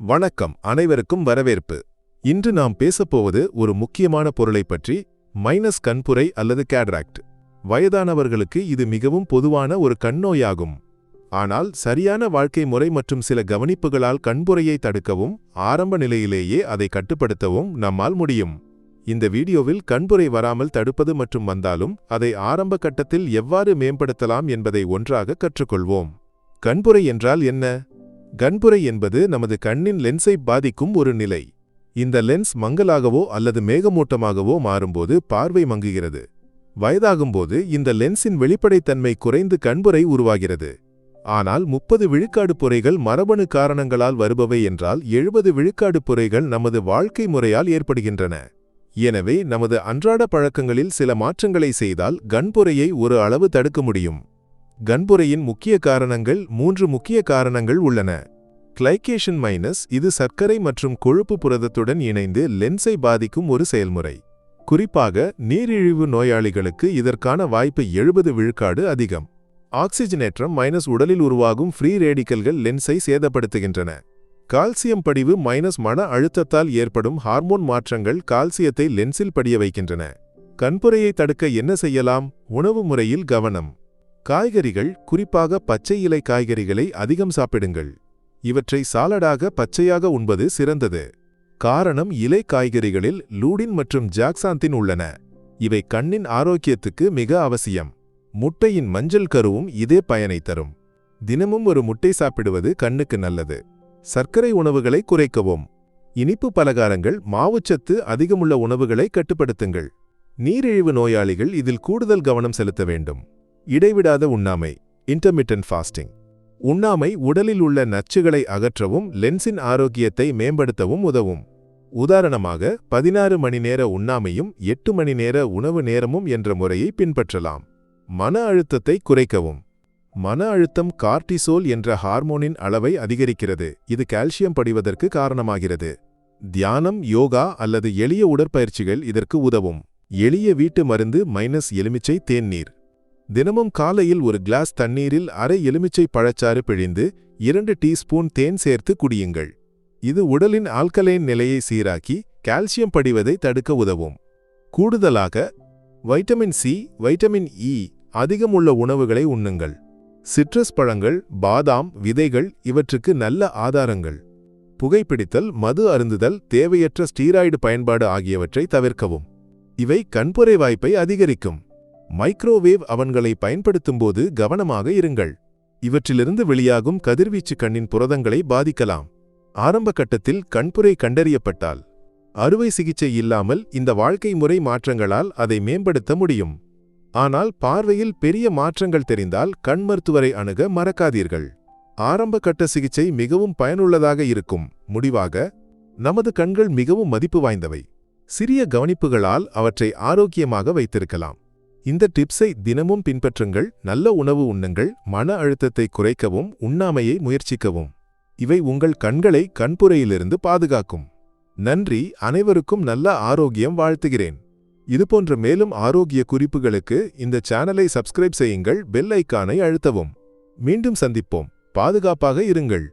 வணக்கம். அனைவருக்கும் வரவேற்பு. இன்று நாம் பேசப்போவது ஒரு முக்கியமான பொருளைப் பற்றி மைனஸ் கண்புரை அல்லது கேட்ராக்ட். வயதானவர்களுக்கு இது மிகவும் பொதுவான ஒரு கண்ணோயாகும். ஆனால் சரியான வாழ்க்கை முறை மற்றும் சில கவனிப்புகளால் கண்புரையை தடுக்கவும் ஆரம்ப நிலையிலேயே அதை கட்டுப்படுத்தவும் நம்மால் முடியும். இந்த வீடியோவில் கண்புரை வராமல் தடுப்பது மற்றும் வந்தாலும் அதை ஆரம்ப கட்டத்தில் எவ்வாறு மேம்படுத்தலாம் என்பதை ஒன்றாக கற்றுக்கொள்வோம். கண்புரை என்றால் என்ன? கண்புரை என்பது நமது கண்ணின் லென்ஸை பாதிக்கும் ஒரு நிலை. இந்த லென்ஸ் மங்கலாகவோ அல்லது மேகமூட்டமாகவோ மாறும்போது பார்வை மங்குகிறது. வயதாகும்போது இந்த லென்ஸின் வெளிப்படைத்தன்மை குறைந்து கண்புரை உருவாகிறது. ஆனால் முப்பது விழுக்காடு புரைகள் மரபணு காரணங்களால் வருபவை என்றால் எழுபது விழுக்காடு புரைகள் நமது வாழ்க்கை முறையால் ஏற்படுகின்றன. எனவே நமது அன்றாட பழக்கங்களில் சில மாற்றங்களை செய்தால் கண்புரையை ஒரு அளவு தடுக்க முடியும். கண்புரையின் முக்கிய காரணங்கள் மூன்று முக்கிய காரணங்கள் உள்ளன. கிளைகேஷன் மைனஸ் இது சர்க்கரை மற்றும் கொழுப்பு புரதத்துடன் இணைந்து லென்ஸை பாதிக்கும் ஒரு செயல்முறை. குறிப்பாக நீரிழிவு நோயாளிகளுக்கு இதற்கான வாய்ப்பு எழுபது விழுக்காடு அதிகம். ஆக்சிஜனேற்றம் மைனஸ் உடலில் உருவாகும் ஃப்ரீ ரேடிக்கல்கள் லென்ஸை சேதப்படுத்துகின்றன. கால்சியம் படிவு மைனஸ் மன அழுத்தத்தால் ஏற்படும் ஹார்மோன் மாற்றங்கள் கால்சியத்தை லென்ஸில் படிய வைக்கின்றன. கண்புரையை தடுக்க என்ன செய்யலாம்? உணவு முறையில் கவனம். காய்கறிகள் குறிப்பாக பச்சை இலை காய்கறிகளை அதிகம் சாப்பிடுங்கள். இவற்றை சாலடாக பச்சையாக உண்பது சிறந்தது. காரணம் இலை காய்கறிகளில் லூடின் மற்றும் ஜாக்சாந்தின் உள்ளன. இவை கண்ணின் ஆரோக்கியத்துக்கு மிக அவசியம். முட்டையின் மஞ்சள் கருவும் இதே பயனை தரும். தினமும் ஒரு முட்டை சாப்பிடுவது கண்ணுக்கு நல்லது. சர்க்கரை உணவுகளை குறைக்கவும். இனிப்பு பலகாரங்கள் மாவுச்சத்து அதிகமுள்ள உணவுகளை கட்டுப்படுத்துங்கள். நீரிழிவு நோயாளிகள் இதில் கூடுதல் கவனம் செலுத்த வேண்டும். இடைவிடாத உண்ணாமை இன்டர்மிட்டன்ட் ஃபாஸ்டிங் உண்ணாமை உடலில் உள்ள நச்சுகளை அகற்றவும் லென்ஸின் ஆரோக்கியத்தை மேம்படுத்தவும் உதவும். உதாரணமாக பதினாறு மணி நேர உண்ணாமையும் எட்டு மணி நேர உணவு நேரமும் என்ற முறையை பின்பற்றலாம். மன அழுத்தத்தை குறைக்கவும். மன அழுத்தம் கார்டிசோல் என்ற ஹார்மோனின் அளவை அதிகரிக்கிறது. இது கால்சியம் படிவதற்கு காரணமாகிறது. தியானம் யோகா அல்லது எளிய உடற்பயிற்சிகள் இதற்கு உதவும். எளிய வீட்டு மருந்து மைனஸ் எலுமிச்சை தேநீர் தினமும் காலையில் ஒரு கிளாஸ் தண்ணீரில் அரை எலுமிச்சை பழச்சாறு பிழிந்து இரண்டு டீஸ்பூன் தேன் சேர்த்து குடியுங்கள். இது உடலின் ஆல்கலைன் நிலையை சீராக்கி கால்சியம் படிவதை தடுக்க உதவும். கூடுதலாக வைட்டமின் சி வைட்டமின் இ அதிகமுள்ள உணவுகளை உண்ணுங்கள். சிட்ரஸ் பழங்கள் பாதாம் விதைகள் இவற்றுக்கு நல்ல ஆதாரங்கள். புகைப்பிடித்தல் மது அருந்துதல் தேவையற்ற ஸ்டீராய்டு பயன்பாடு ஆகியவற்றை தவிர்க்கவும். இவை கண்புரை வாய்ப்பை அதிகரிக்கும். மைக்ரோவேவ் அவன்களை பயன்படுத்தும்போது கவனமாக இருங்கள். இவற்றிலிருந்து வெளியாகும் கதிர்வீச்சு கண்ணின் புரதங்களை பாதிக்கலாம். ஆரம்ப கட்டத்தில் கண்புரை கண்டறியப்பட்டால் அறுவை சிகிச்சை இல்லாமல் இந்த வாழ்க்கை முறை மாற்றங்களால் அதை மேம்படுத்த முடியும். ஆனால் பார்வையில் பெரிய மாற்றங்கள் தெரிந்தால் கண் மருத்துவரை அணுக மறக்காதீர்கள். ஆரம்ப கட்ட சிகிச்சை மிகவும் பயனுள்ளதாக இருக்கும். முடிவாக நமது கண்கள் மிகவும் மதிப்பு வாய்ந்தவை. சிறிய கவனிப்புகளால் அவற்றை ஆரோக்கியமாக வைத்திருக்கலாம். இந்த டிப்ஸை தினமும் பின்பற்றுங்கள். நல்ல உணவு உண்ணுங்கள் மன அழுத்தத்தை குறைக்கவும் உண்ணாமையை முயற்சிக்கவும். இவை உங்கள் கண்களை கண்புரையிலிருந்து பாதுகாக்கும். நன்றி. அனைவருக்கும் நல்ல ஆரோக்கியம் வாழ்த்துகிறேன். இதுபோன்ற மேலும் ஆரோக்கிய குறிப்புகளுக்கு இந்த சேனலை சப்ஸ்கிரைப் செய்யுங்கள். பெல் ஐக்கானை அழுத்தவும். மீண்டும் சந்திப்போம். பாதுகாப்பாக இருங்கள்.